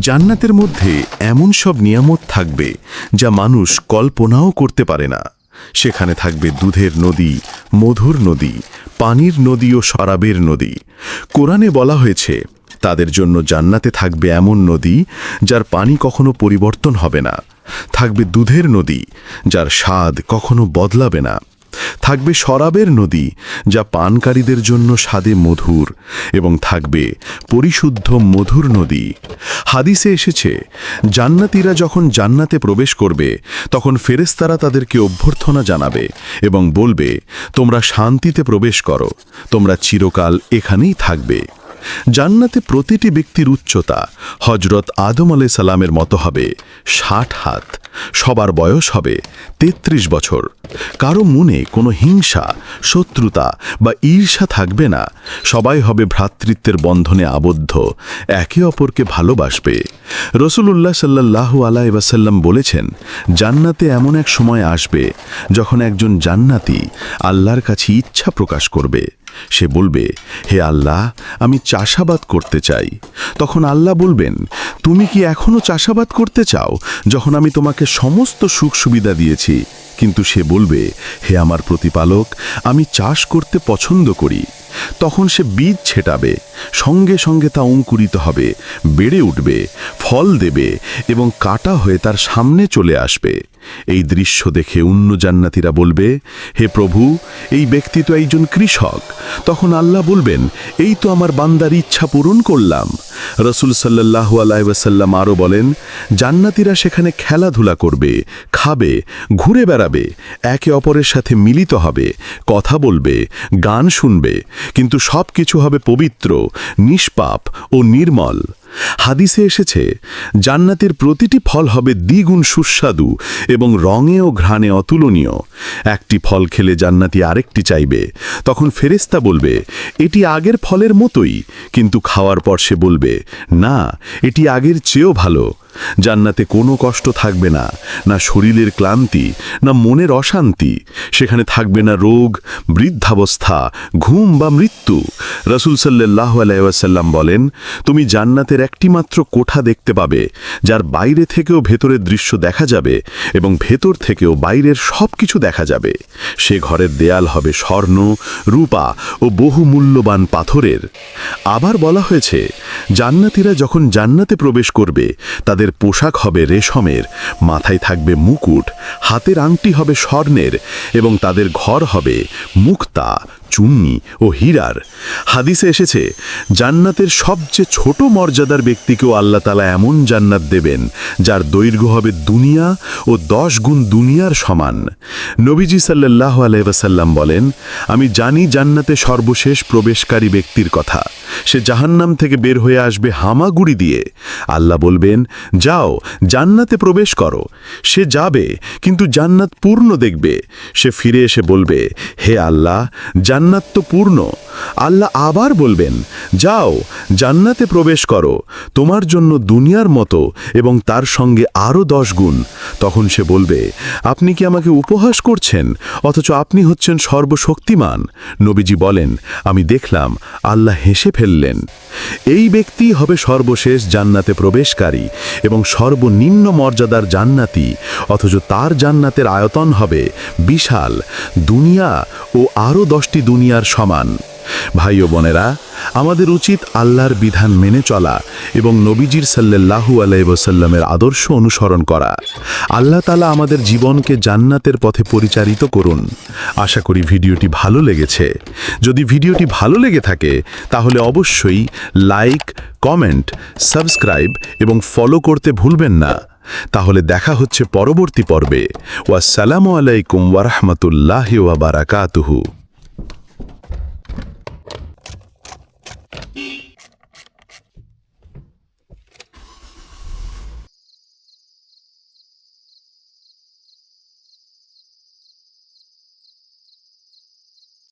জান্নাতের মধ্যে এমন সব নিয়ামত থাকবে যা মানুষ কল্পনাও করতে পারে না। সেখানে থাকবে দুধের নদী, মধুর নদী, পানির নদী ও শরাবের নদী। কোরআনে বলা হয়েছে, তাদের জন্য জান্নাতে থাকবে এমন নদী যার পানি কখনো পরিবর্তন হবে না। থাকবে দুধের নদী, যার স্বাদ কখনো বদলাবে না। থাকবে শরাবের নদী, যা পানকারীদের জন্য স্বাদে মধুর, এবং থাকবে পরিশুদ্ধ মধুর নদী। হাদিসে এসেছে, জান্নাতিরা যখন জান্নাতে প্রবেশ করবে, তখন ফেরেস্তারা তাদেরকে অভ্যর্থনা জানাবে এবং বলবে, তোমরা শান্তিতে প্রবেশ করো, তোমরা চিরকাল এখানেই থাকবে। জান্নাতে প্রতিটি ব্যক্তির উচ্চতা হজরত আদম আলাই সালামের মতো হবে ষাট হাত। সবার বয়স হবে ৩৩ বছর। কারও মনে কোনো হিংসা, শত্রুতা বা ঈর্ষা থাকবে না। সবাই হবে ভ্রাতৃত্বের বন্ধনে আবদ্ধ। একে অপরকে ভালোবাসবে। রসুলুল্লাহ সাল্লাহু আলাই ওয়াসাল্লাম বলেছেন, জান্নাতে এমন এক সময় আসবে যখন একজন জান্নাতি আল্লাহর কাছে ইচ্ছা প্রকাশ করবে। সে বলবে, হে আল্লাহ, আমি চাষাবাদ করতে চাই। তখন আল্লাহ বলবেন, তুমি কি এখনও চাষাবাদ করতে চাও? যখন আমি তোমাকে সমস্ত সুখ সুবিধা দিয়েছি। কিন্তু সে বলবে, হে আমার প্রতিপালক, আমি চাষ করতে পছন্দ করি। তখন সে বীজ ছেটাবে, সঙ্গে সঙ্গে তা অঙ্কুরিত হবে, বেড়ে উঠবে, ফল দেবে এবং কাটা হয়ে তার সামনে চলে আসবে। এই দৃশ্য দেখে অন্য জান্নাতিরা বলবে, হে প্রভু, এই ব্যক্তি তো একজন কৃষক। তখন আল্লাহ বলবেন, এই তো আমার বান্দার ইচ্ছা পূরণ করলাম। রসুল সাল্লাহ আলাইসাল্লাম আরও বলেন, জান্নাতিরা সেখানে খেলাধুলা করবে, খাবে, ঘুরে বেড়াবে, একে অপরের সাথে মিলিত হবে, কথা বলবে, গান শুনবে কিন্তু সব কিছু হবে পবিত্র নিষ্পাপ ও নির্মল। হাদিসে এসেছে, জান্নাতের প্রতিটি ফল হবে দ্বিগুণ সুস্বাদু এবং রঙে ও ঘ্রাণে অতুলনীয়। একটি ফল খেলে জান্নাতি আরেকটি চাইবে। তখন ফেরেস্তা বলবে, এটি আগের ফলের মতোই। কিন্তু খাওয়ার পর সে বলবে, না, এটি আগের চেয়েও ভালো। জান্নাতে কোনো কষ্ট থাকবে না না শরীরের ক্লান্তি, না মনের অশান্তি। সেখানে থাকবে না রোগ, বৃদ্ধাবস্থা, ঘুম বা মৃত্যু। রসুল সাল্লাহ আলাইসাল্লাম বলেন, তুমি জান্নাতের একটিমাত্র কোঠা দেখতে পাবে, যার বাইরে থেকেও ভেতরের দৃশ্য দেখা যাবে এবং ভেতর থেকেও বাইরের সব কিছু দেখা যাবে। সে ঘরের দেয়াল হবে স্বর্ণ, রূপা ও বহু মূল্যবান পাথরের। আবার বলা হয়েছে, জান্নাতিরা যখন জান্নাতে প্রবেশ করবে, তাদের পোশাক হবে রেশমের, মাথায় থাকবে মুকুট, হাতের আংটি হবে স্বর্ণের এবং তাদের ঘর হবে মুক্তা চুন্নি ও হীরার। হাদিসে এসেছে, জান্নাতের সবচেয়ে ছোট মর্যাদার ব্যক্তিকেও আল্লাহ তালা এমন জান্নাত দেবেন, যার দৈর্ঘ্য হবে দুনিয়া ও দশ গুণ দুনিয়ার সমান। নবীজি সাল্লাহ আলাইসাল্লাম বলেন, আমি জানি জান্নাতে সর্বশেষ প্রবেশকারী ব্যক্তির কথা। সে জাহান্নাম থেকে বের হয়ে আসবে হামাগুড়ি দিয়ে। আল্লাহ বলবেন, যাও, জান্নাতে প্রবেশ করো। সে যাবে, কিন্তু জান্নাত পূর্ণ দেখবে। সে ফিরে এসে বলবে, হে আল্লাহ জান্নাত আল্লাহ আবার বলবেন, যাও, জান্নাতে প্রবেশ করো। তোমার জন্য দুনিয়ার মতো এবং তার সঙ্গে আরও দশ গুণ। তখন সে বলবে, আপনি কি আমাকে উপহাস করছেন? অথচ আপনি হচ্ছেন সর্বশক্তিমান। নবীজি বলেন, আমি দেখলাম আল্লাহ হেসে ফেললেন। এই ব্যক্তি হবে সর্বশেষ জান্নাতে প্রবেশকারী এবং সর্বনিম্ন মর্যাদার জান্নাতি, অথচ তার জান্নাতের আয়তন হবে বিশাল, দুনিয়া ও আরও দশটি দুনিয়ার সমান। ভাই ও বোনেরা, আমাদের উচিত আল্লাহর বিধান মেনে চলা এবং নবীজির সাল্লাল্লাহু আলাইসাল্লামের আদর্শ অনুসরণ করা। আল্লাহ তালা আমাদের জীবনকে জান্নাতের পথে পরিচালিত করুন। আশা করি ভিডিওটি ভালো লেগেছে। যদি ভিডিওটি ভালো লেগে থাকে, তাহলে অবশ্যই লাইক, কমেন্ট, সাবস্ক্রাইব এবং ফলো করতে ভুলবেন না। তাহলে দেখা হচ্ছে পরবর্তী পর্বে। ওয়াসালামু আলাইকুম ওয়ারহমতুল্লাহ ওয়াবারাকাতুহু